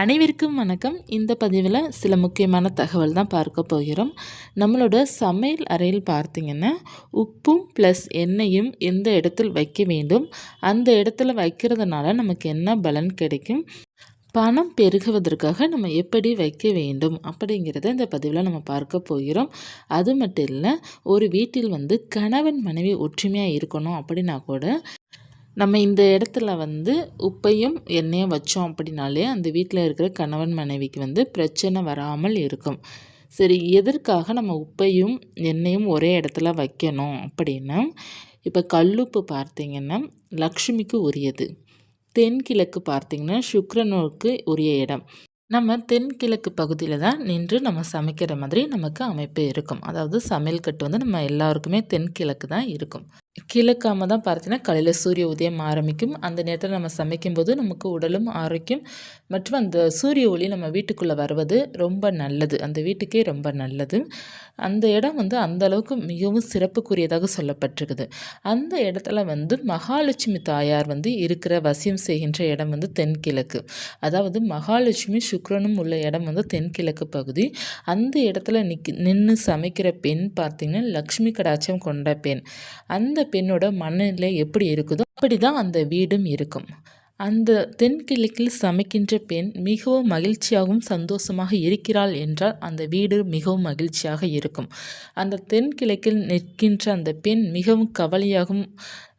அனைவருக்கும் வணக்கம். இந்த பதிவில் சில முக்கியமான தகவல் தான் பார்க்க போகிறோம். நம்மளோட சமையல் அறையில் பார்த்திங்கன்னா உப்பும் ப்ளஸ் எண்ணெயும் எந்த இடத்தில் வைக்க வேண்டும்? அந்த இடத்துல வைக்கிறதுனால நமக்கு என்ன பலன் கிடைக்கும்? பணம் பெருகுவதற்காக நம்ம எப்படி வைக்க வேண்டும்? அப்படிங்கிறத இந்த பதிவில் நம்ம பார்க்க போகிறோம். அது மட்டும் இல்லை ஒரு வீட்டில் வந்து கணவன் மனைவி ஒற்றுமையாக இருக்கணும் அப்படின்னா கூட நம்ம இந்த இடத்துல வந்து உப்பையும் எண்ணெயும் வச்சோம் அப்படின்னாலே அந்த வீட்டில் இருக்கிற கணவன் மனைவிக்கு வந்து பிரச்சனை வராமல் இருக்கும். சரி எதற்காக நம்ம உப்பையும் எண்ணெயும் ஒரே இடத்துல வைக்கணும் அப்படின்னா இப்போ கல்லுப்பு பார்த்திங்கன்னா லக்ஷ்மிக்கு உரியது. தென்கிழக்கு பார்த்திங்கன்னா சுக்ரனுக்கு உரிய இடம். நம்ம தென்கிழக்கு பகுதியில் தான் நின்று நம்ம சமைக்கிற மாதிரி நமக்கு அமைப்பு இருக்கும். அதாவது சமையல் கட்டு வந்து நம்ம எல்லாருக்குமே தென்கிழக்கு தான் இருக்கும். கிழக்காமல் தான் பார்த்தீங்கன்னா காலையில் சூரிய உதயம் ஆரம்பிக்கும். அந்த நேரத்தில் நம்ம சமைக்கும்போது நமக்கு உடலும் ஆரோக்கியம் மற்றும் அந்த சூரிய ஒளி நம்ம வீட்டுக்குள்ளே வருவது ரொம்ப நல்லது. அந்த வீட்டுக்கே ரொம்ப நல்லது. அந்த இடம் வந்து அந்த அளவுக்கு மிகவும் சிறப்புக்குரியதாக சொல்லப்பட்டிருக்குது. அந்த இடத்துல வந்து மகாலட்சுமி தாயார் வந்து இருக்கிற வசியம் செய்கின்ற இடம் வந்து தென்கிழக்கு. அதாவது மகாலட்சுமி சுக்ரனும் உள்ள இடம் வந்து தென்கிழக்கு பகுதி. அந்த இடத்துல நிக் நின்று சமைக்கிற பெண் பார்த்திங்கன்னா லக்ஷ்மி கடாட்சம் கொண்ட பெண். அந்த பெண்ணோட மனநிலை எப்படி இருக்குதோ அப்படி தான் அந்த வீடும் இருக்கும். அந்த தென்கிழக்கில் சமைக்கின்ற பெண் மிகவும் மகிழ்ச்சியாகவும் சந்தோஷமாக இருக்கிறாள் என்றால் அந்த வீடு மிகவும் மகிழ்ச்சியாக இருக்கும். அந்த தென்கிழக்கில் நிற்கின்ற அந்த பெண் மிகவும் கவலையாகவும்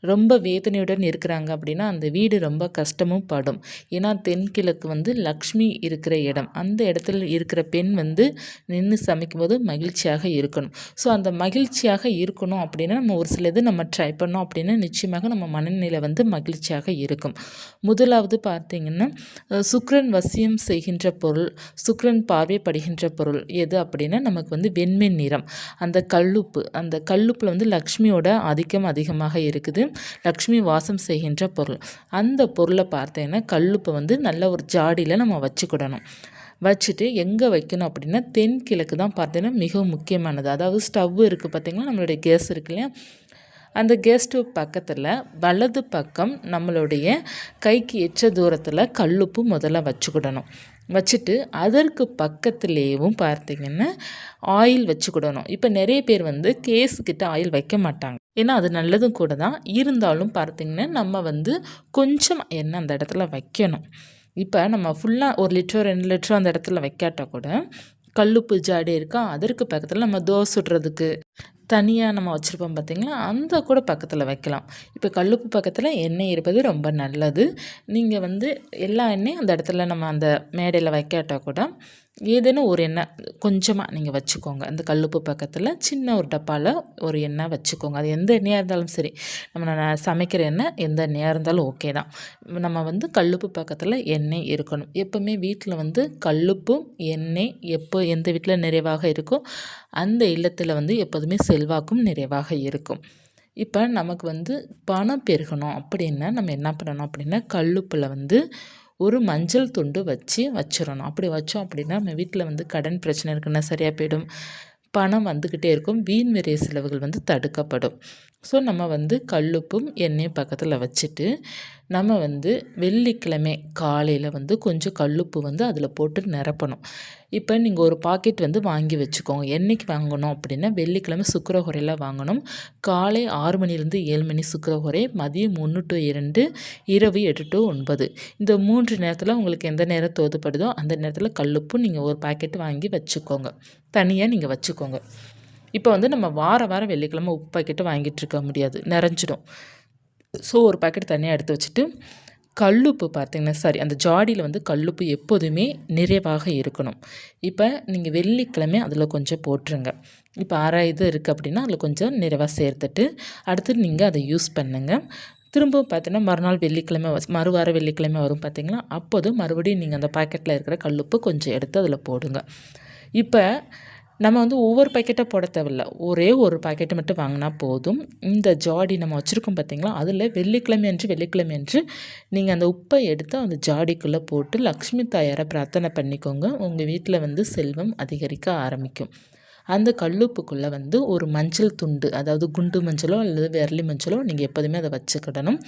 ரொம்ப வேதனையுடன் இருக்கிறாங்க அப்படின்னா அந்த வீடு ரொம்ப கஷ்டமும் படும். ஏன்னா தென்கிழக்கு வந்து லக்ஷ்மி இருக்கிற இடம். அந்த இடத்துல இருக்கிற பெண் வந்து நின்று சமைக்கும்போது மகிழ்ச்சியாக இருக்கணும். ஸோ அந்த மகிழ்ச்சியாக இருக்கணும் அப்படின்னா நம்ம ஒரு சில இது நம்ம ட்ரை பண்ணோம் அப்படின்னா நிச்சயமாக நம்ம மனநிலை வந்து மகிழ்ச்சியாக இருக்கும். முதலாவது பார்த்திங்கன்னா சுக்ரன் வசியம் செய்கின்ற பொருள் சுக்ரன் பார்வைப்படுகின்ற பொருள் எது அப்படின்னா நமக்கு வந்து வெண்மை நிறம். அந்த கல்லுப்பு அந்த கல்லுப்பில் வந்து லக்ஷ்மியோட ஆதிக்கம் அதிகமாக இருக்குது. லக்ஷ்மி வாசம் செய்கின்ற பொருள். அந்த பொருளை பார்த்தீங்கன்னா கல்லுப்பை வந்து நல்ல ஒரு ஜாடியில் நம்ம வச்சுக்கிடணும். வச்சுட்டு எங்கே வைக்கணும் அப்படின்னா தென்கிழக்கு தான் பார்த்தீங்கன்னா மிகவும் முக்கியமானது. அதாவது ஸ்டவ் இருக்குது பார்த்திங்களா நம்மளுடைய கேஸ் இருக்கு இல்லையா? அந்த கேஸ் ஸ்டவ் பக்கத்தில் வலது பக்கம் நம்மளுடைய கைக்கு எச்ச தூரத்தில் கல்லுப்பு முதல்ல வச்சுக்கிடணும். வச்சுட்டு அதற்கு பக்கத்துலேயும் பார்த்திங்கன்னா ஆயில் வச்சுக்கிடணும். இப்போ நிறைய பேர் வந்து கேஸுக்கிட்ட ஆயில் வைக்க மாட்டாங்க. ஏன்னா அது நல்லதும் கூட தான் இருந்தாலும் பார்த்திங்கன்னா நம்ம வந்து கொஞ்சம் எண்ணெய் அந்த இடத்துல வைக்கணும். இப்போ நம்ம ஃபுல்லாக ஒரு லிட்டரோ ரெண்டு லிட்டரோ அந்த இடத்துல வைக்காட்டால் கூட கல்லுப்பு ஜாடி இருக்கா? அதற்கு பக்கத்தில் நம்ம தோசை சுடுறதுக்கு தனியாக நம்ம வச்சுருப்போம் பார்த்திங்களா அந்த கூட பக்கத்தில் வைக்கலாம். இப்போ கல்லுப்பு பக்கத்தில் எண்ணெய் இருப்பது ரொம்ப நல்லது. நீங்கள் வந்து எல்லா எண்ணெயும் அந்த இடத்துல நம்ம அந்த மேடையில் வைக்காட்டால் கூட ஏதேனும் ஒரு எண்ணெய் கொஞ்சமாக நீங்கள் வச்சுக்கோங்க. அந்த கல்லுப்பு பக்கத்தில் சின்ன ஒரு டப்பாவில் ஒரு எண்ணெய் வச்சுக்கோங்க. அது எந்த எண்ணெயாக இருந்தாலும் சரி நம்ம சமைக்கிற எண்ணெய் எந்த எண்ணெயாக இருந்தாலும் ஓகே தான். நம்ம வந்து கல்லுப்பு பக்கத்தில் எண்ணெய் இருக்கணும். எப்போவுமே வீட்டில் வந்து கல்லுப்பும் எண்ணெய் எப்போ எந்த வீட்டில் நிறைவாக இருக்கோ அந்த இல்லத்தில் வந்து எப்போதுமே செல்வாக்கும் நிறைவாக இருக்கும். இப்போ நமக்கு வந்து பணம் பெருகணும் அப்படின்னா நம்ம என்ன பண்ணணும் அப்படின்னா கல்லுப்பில் வந்து ஒரு மஞ்சள் துண்டு வச்சு வச்சிடணும். அப்படி வச்சோம் அப்படின்னா நம்ம வீட்டில் வந்து கடன் பிரச்சனை இருக்குன்னா சரியாக போயிடும். பணம் வந்துக்கிட்டே இருக்கும். வீண் விரைய செலவுகள் வந்து தடுக்கப்படும். ஸோ நம்ம வந்து கல்லுப்பும் எண்ணெயும் பக்கத்தில் வச்சுட்டு நம்ம வந்து வெள்ளிக்கிழமை காலையில் வந்து கொஞ்சம் கல்லுப்பு வந்து அதில் போட்டு நிரப்பணும். இப்போ நீங்கள் ஒரு பாக்கெட் வந்து வாங்கி வச்சுக்கோங்க. என்றைக்கு வாங்கணும் அப்படின்னா வெள்ளிக்கிழமை சுக்கரகுறையில் வாங்கணும். காலை ஆறு மணிலேருந்து ஏழு மணி சுக்கரகுறை மதியம் ஒன்று டு இரண்டு இரவு எட்டு டு ஒன்பது. இந்த மூன்று நேரத்தில் உங்களுக்கு எந்த நேரம் தோதுப்படுதோ அந்த நேரத்தில் கல்லுப்பும் நீங்கள் ஒரு பாக்கெட் வாங்கி வச்சுக்கோங்க. தனியாக நீங்கள் வச்சுக்கோங்க. இப்போ வந்து நம்ம வார வாரம் வெள்ளிக்கிழமை உப்பு பாக்கெட்டு வாங்கிட்டு இருக்க முடியாது. நிறைஞ்சிடும். ஸோ ஒரு பாக்கெட் தனியாக எடுத்து வச்சுட்டு கல்லுப்பு பார்த்திங்கன்னா சாரி அந்த ஜாடியில் வந்து கல்லுப்பு எப்போதுமே நிறைவாக இருக்கணும். இப்போ நீங்கள் வெள்ளிக்கிழமை அதில் கொஞ்சம் போட்டுருங்க. இப்போ அரை இது இருக்குது அப்படின்னா அதில் கொஞ்சம் நிறைவாக சேர்த்துட்டு அடுத்து நீங்கள் அதை யூஸ் பண்ணுங்கள் திரும்பவும் பார்த்தீங்கன்னா மறுநாள் வெள்ளிக்கிழமை மறுவார வெள்ளிக்கிழமை வரும் பார்த்தீங்களா? அப்போதும் மறுபடியும் நீங்கள் அந்த பாக்கெட்டில் இருக்கிற கல்லுப்பு கொஞ்சம் எடுத்து அதில் போடுங்க. இப்போ நம்ம வந்து ஒவ்வொரு பாக்கெட்டாக போட தேவையில்ல. ஒரே ஒரு பாக்கெட்டு மட்டும் வாங்கினா போதும். இந்த ஜாடி நம்ம வச்சுருக்கோம் பார்த்தீங்களா அதில் வெள்ளிக்கிழமை அன்று வெள்ளிக்கிழமை அன்று நீங்கள் அந்த உப்பை எடுத்து அந்த ஜாடிக்குள்ளே போட்டு லக்ஷ்மி தாயாரை பிரார்த்தனை பண்ணிக்கோங்க. உங்கள் வீட்டில் வந்து செல்வம் அதிகரிக்க ஆரம்பிக்கும். அந்த கல்லுப்புக்குள்ளே வந்து ஒரு மஞ்சள் துண்டு அதாவது குண்டு மஞ்சளோ அல்லது விரலி மஞ்சளோ நீங்கள் எப்போதுமே அதை வச்சுக்கிடணும்.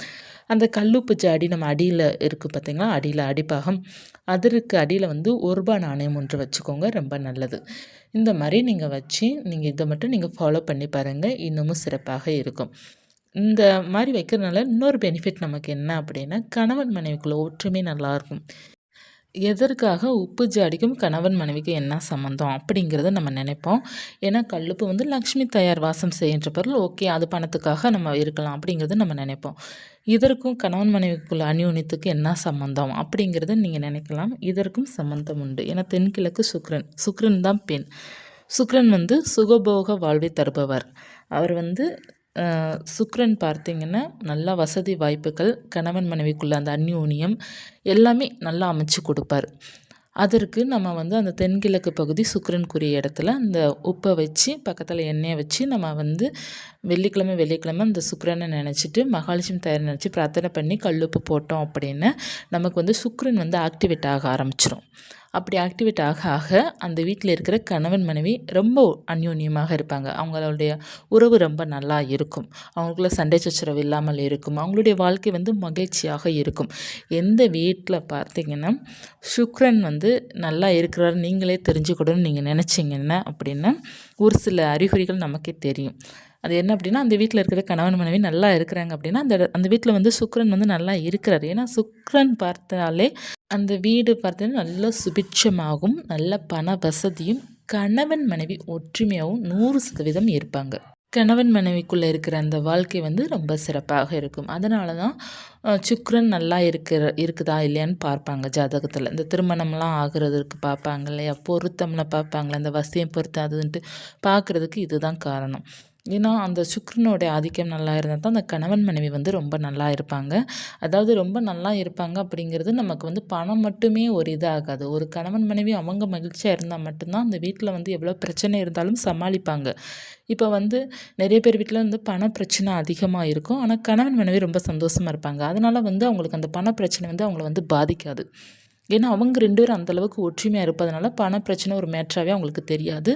அந்த கல்லுப்பு ஜாடி நம்ம அடியில் இருக்குது பார்த்திங்களா? அடியில் அடிப்பாகம். அதற்கு அடியில் வந்து ஒரு ரூபா நாணயம் ஒன்று வச்சுக்கோங்க ரொம்ப நல்லது. இந்த மாதிரி நீங்கள் வச்சு நீங்கள் இதை மட்டும் நீங்கள் ஃபாலோ பண்ணி பாருங்கள் இன்னமும் சிறப்பாக இருக்கும். இந்த மாதிரி வைக்கிறதுனால இன்னொரு பெனிஃபிட் நமக்கு என்ன அப்படின்னா கணவன் மனைவிக்குள்ள ஒற்றுமை நல்லாயிருக்கும் எதற்காக உப்பு ஜாடிக்கும் கணவன் மனைவிக்கும் என்ன சம்மந்தம் அப்படிங்கிறத நம்ம நினைப்போம். ஏன்னா கல்லுப்பு வந்து லக்ஷ்மி தயார் வாசம் செய்கின்ற பொருள். ஓகே அது பணத்துக்காக நம்ம இருக்கலாம் அப்படிங்கிறத நம்ம நினைப்போம். இதற்கும் கணவன் மனைவிக்குள்ள அந்யோன்யத்துக்கு என்ன சம்மந்தம் அப்படிங்கிறத நீங்கள் நினைக்கலாம். இதற்கும் சம்மந்தம் உண்டு. ஏன்னா தென்கிழக்கு சுக்ரன். சுக்ரன் தான் பெண். சுக்ரன் வந்து சுகபோக வாழ்வை தருபவர். அவர் வந்து சுக்ரன் பார்த்திங்கன்னா நல்லா வசதி வாய்ப்புகள் கணவன் மனைவிக்குள்ள அந்த அந்யோன்யம் எல்லாமே நல்லா அமைச்சு கொடுப்பார். அதற்கு நம்ம வந்து அந்த தென்கிழக்கு பகுதி சுக்கரனுக்குரிய இடத்துல அந்த உப்பை வச்சு பக்கத்தில் எண்ணெயை வச்சு நம்ம வந்து வெள்ளிக்கிழமை வெள்ளிக்கிழமை அந்த சுக்கரனை நினச்சிட்டு மகாலட்சுமி தயார் நினச்சி பிரார்த்தனை பண்ணி கல்லுப்பு போட்டோம் அப்படின்னு நமக்கு வந்து சுக்கரன் வந்து ஆக்டிவேட் ஆக ஆரம்பிச்சிடும் அப்படி ஆக்டிவேட் ஆக ஆக அந்த வீட்டில் இருக்கிற கணவன் மனைவி ரொம்ப அந்யோன்யமாக இருப்பாங்க. அவங்களுடைய உறவு ரொம்ப நல்லா இருக்கும். அவங்களுக்குள்ள சண்டை சச்சரவு இல்லாமல் இருக்கும். அவங்களுடைய வாழ்க்கை வந்து மகிழ்ச்சியாக இருக்கும். எந்த வீட்டில் பார்த்தீங்கன்னா சுக்ரன் வந்து நல்லா இருக்கிறார் நீங்களே தெரிஞ்சுக்கணும்னு நீங்கள் நினச்சிங்கன்னா அப்படின்னா ஒரு சில அறிகுறிகள் நமக்கே தெரியும். அது என்ன அப்படின்னா அந்த வீட்டில் இருக்கிற கணவன் மனைவி நல்லா இருக்கிறாங்க அப்படின்னா அந்த அந்த வீட்டில் வந்து சுக்ரன் வந்து நல்லா இருக்கிறார். ஏன்னா சுக்ரன் பார்த்தாலே அந்த வீடு பார்த்தீங்கன்னா நல்ல சுபிட்சமாகவும் நல்ல பண வசதியும் கணவன் மனைவி ஒற்றுமையாகவும் நூறு சதவீதம் இருப்பாங்க. கணவன் மனைவிக்குள்ளே இருக்கிற அந்த வாழ்க்கை வந்து ரொம்ப சிறப்பாக இருக்கும். அதனால தான் சுக்ரன் நல்லா இருக்கிற இருக்குதா இல்லையான்னு பார்ப்பாங்க ஜாதகத்தில். இந்த திருமணம்லாம் ஆகிறதுக்கு பார்ப்பாங்க இல்லையா? பொருத்தம்லாம் பார்ப்பாங்களே அந்த வசதியை பொருத்தாதுன்ட்டு பார்க்குறதுக்கு இதுதான் காரணம். ஏன்னா அந்த சுக்ரனுடைய ஆதிக்கம் நல்லா இருந்தால் தான் அந்த கணவன் மனைவி வந்து ரொம்ப நல்லா இருப்பாங்க. அதாவது ரொம்ப நல்லா இருப்பாங்க அப்படிங்கிறது நமக்கு வந்து பணம் மட்டுமே ஒரு இதாகாது. ஒரு கணவன் மனைவி அவங்க மகிழ்ச்சியாக இருந்தால் மட்டும்தான் அந்த வீட்டில் வந்து எவ்வளோ பிரச்சனை இருந்தாலும் சமாளிப்பாங்க. இப்போ வந்து நிறைய பேர் வீட்டில் வந்து பண பிரச்சனை அதிகமாக இருக்கும். ஆனால் கணவன் மனைவி ரொம்ப சந்தோஷமாக இருப்பாங்க. அதனால் வந்து அவங்களுக்கு அந்த பண பிரச்சனை வந்து அவங்கள வந்து பாதிக்காது. ஏன்னா அவங்க ரெண்டு பேரும் அந்தளவுக்கு ஒற்றுமையாக இருப்பதனால பண பிரச்சனை ஒரு மேட்ராகவே அவங்களுக்கு தெரியாது.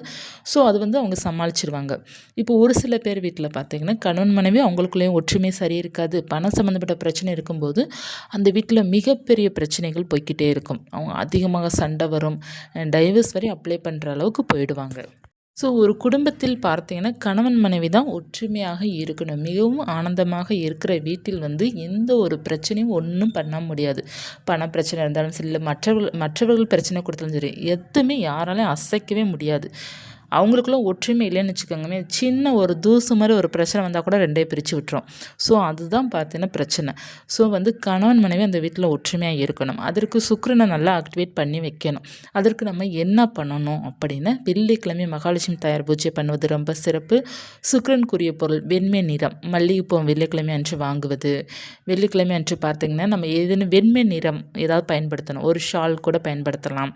ஸோ அது வந்து அவங்க சமாளிச்சிருவாங்க. இப்போ ஒரு சில பேர் வீட்டில் பார்த்தீங்கன்னா கணவன் மனைவி அவங்களுக்குள்ளேயும் ஒற்றுமை சரி இருக்காது. பணம் சம்மந்தப்பட்ட பிரச்சனை இருக்கும்போது அந்த வீட்டில் மிகப்பெரிய பிரச்சனைகள் போய்கிட்டே இருக்கும். அவங்க அதிகமாக சண்டை வரும். டைவர்ஸ் வரை அப்ளை பண்ணுற அளவுக்கு போயிடுவாங்க. ஸோ ஒரு குடும்பத்தில் பார்த்தீங்கன்னா கணவன் மனைவி தான் ஒற்றுமையாக இருக்கணும். மிகவும் ஆனந்தமாக இருக்கிற வீட்டில் வந்து எந்த ஒரு பிரச்சனையும் ஒன்றும் பண்ண முடியாது. பண பிரச்சனை இருந்தாலும் சரி இல்லை மற்றவர்கள் மற்றவர்கள் பிரச்சனை கொடுத்தாலும் சரி எதுவுமே யாராலையும் அசைக்கவே முடியாது. அவங்களுக்குள்ள ஒற்றுமை இல்லைன்னு வச்சுக்கோங்களேன். சின்ன ஒரு தூசு மாதிரி ஒரு பிரச்சனை வந்தால் கூட ரெண்டே பிரித்து விட்டுரும். ஸோ அதுதான் பார்த்தீங்கன்னா பிரச்சனை. ஸோ வந்து கணவன் மனைவி அந்த வீட்டில் ஒற்றுமையாக இருக்கணும். அதற்கு சுக்கரனை நல்லா ஆக்டிவேட் பண்ணி வைக்கணும். அதற்கு நம்ம என்ன பண்ணணும் அப்படின்னா வெள்ளிக்கிழமை மகாலட்சுமி தயார் பூஜை பண்ணுவது ரொம்ப சிறப்பு. சுக்கரனுக்குரிய பொருள் வெண்மை நிறம். மல்லிகைப்பூ வெள்ளிக்கிழமை அன்று வாங்குவது. வெள்ளிக்கிழமை அன்று பார்த்திங்கன்னா நம்ம ஏதேனும் வெண்மை நிறம் ஏதாவது பயன்படுத்தணும். ஒரு ஷால் கூட பயன்படுத்தலாம்.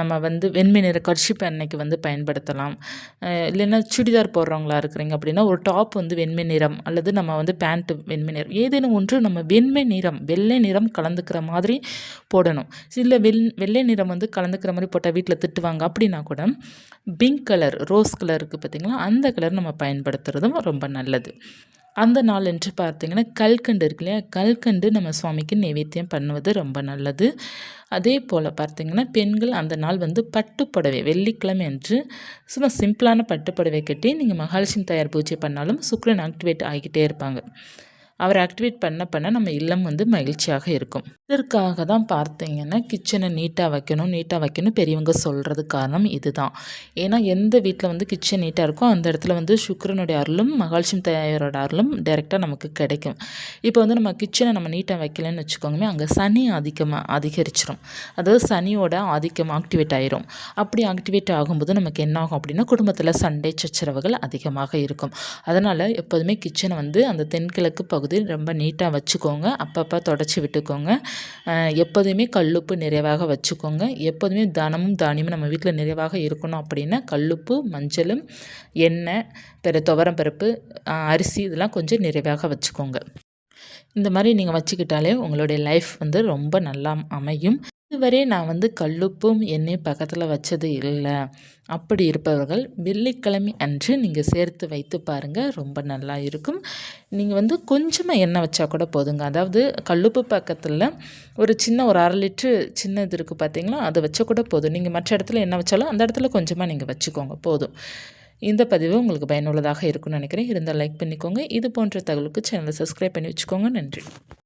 நம்ம வந்து வெண்மை நிற கர்ஷிப்பை அன்னைக்கு வந்து பயன்படுத்தலாம். இல்லைன்னா சுடிதார் போடுறவங்களா இருக்கிறீங்க அப்படின்னா ஒரு டாப் வந்து வெண்மை நிறம் அல்லது நம்ம வந்து பேண்ட்டு வெண்மை நிறம் ஏதேனும் ஒன்று நம்ம வெண்மை நிறம் வெள்ளை நிறம் கலந்துக்கிற மாதிரி போடணும். இல்லை வெள் வெள்ளை நிறம் வந்து கலந்துக்கிற மாதிரி போட்டால் வீட்டில் திட்டுவாங்க அப்படின்னா கூட பிங்க் கலர் ரோஸ் கலர் இருக்குது பார்த்திங்களா? அந்த கலர் நம்ம பயன்படுத்துகிறதும் ரொம்ப நல்லது. அந்த நாள் என்று பார்த்தீங்கன்னா கல்கண்டு இருக்கு இல்லையா? கல்கண்டு நம்ம சுவாமிக்கு நைவேத்தியம் பண்ணுவது ரொம்ப நல்லது. அதே போல் பார்த்திங்கன்னா பெண்கள் அந்த நாள் வந்து பட்டுப்புடவை வெள்ளிக்கிழமை என்று சும்மா சிம்பிளான பட்டுப்புடவை கட்டி நீங்கள் மகாலட்சுமி தயார் பூஜை பண்ணாலும் சுக்ரன் ஆக்டிவேட் ஆகிக்கிட்டே இருப்பாங்க. அவர் ஆக்டிவேட் பண்ண பண்ண நம்ம இல்லம் வந்து மகிழ்ச்சியாக இருக்கும். இதற்காக தான் பார்த்தீங்கன்னா கிச்சனை நீட்டாக வைக்கணும் நீட்டாக வைக்கணும் பெரியவங்க சொல்கிறது காரணம் இதுதான். ஏன்னா எந்த வீட்டில் வந்து கிச்சன் நீட்டாக இருக்கோ அந்த இடத்துல வந்து சுக்கரனுடைய அருளும் மகாலட்சுமி தயாரோட அருளும் டைரெக்டாக நமக்கு கிடைக்கும். இப்போ வந்து நம்ம கிச்சனை நம்ம நீட்டாக வைக்கலன்னு வச்சுக்கோங்கமே அங்கே சனி அதிகமாக அதிகரிச்சிடும் அதாவது சனியோட ஆதிக்கம் ஆக்டிவேட் ஆயிரும். அப்படி ஆக்டிவேட் ஆகும்போது நமக்கு என்ன ஆகும் அப்படின்னா குடும்பத்தில் சண்டை சச்சரவுகள் அதிகமாக இருக்கும். அதனால் எப்போதுமே கிச்சனை வந்து அந்த தென்கிழக்கு பகுதி பகுதி ரொம்ப நீட்டாக வச்சுக்கோங்க. அப்பப்போ தொடச்சி விட்டுக்கோங்க. எப்போதுமே கல்லுப்பு நிறைவாக வச்சுக்கோங்க. எப்போதுமே தனமும் தானியமும் நம்ம வீட்டில் நிறைவாக இருக்கணும் அப்படின்னா கல்லுப்பு மஞ்சளும் எண்ணெய் பிற துவரம் பருப்பு அரிசி இதெல்லாம் கொஞ்சம் நிறைவாக வச்சுக்கோங்க. இந்த மாதிரி நீங்கள் வச்சுக்கிட்டாலே உங்களுடைய லைஃப் வந்து ரொம்ப நல்லா அமையும். இதுவரை நான் வந்து கல்லுப்பும் எண்ணெய் பக்கத்தில் வச்சது இல்லை. அப்படி இருப்பவர்கள் வெள்ளிக்கிழமை அன்று நீங்கள் சேர்த்து வைத்து பாருங்கள் ரொம்ப நல்லா இருக்கும். நீங்கள் வந்து கொஞ்சமாக எண்ணெய் வச்சா கூட போதுங்க. அதாவது கல்லுப்பு பக்கத்தில் ஒரு சின்ன ஒரு அரை லிட்ரு சின்ன இது இருக்குது பார்த்தீங்களா அதை வச்சா கூட போதும். நீங்கள் மற்ற இடத்துல எண்ணெய் வச்சாலும் அந்த இடத்துல கொஞ்சமாக நீங்கள் வச்சுக்கோங்க போதும். இந்த பதிவு உங்களுக்கு பயனுள்ளதாக இருக்கும்னு நினைக்கிறேன். இருந்தால் லைக் பண்ணிக்கோங்க. இது போன்ற தகவலுக்கு சேனலை சப்ஸ்கிரைப் பண்ணி வச்சுக்கோங்க. நன்றி.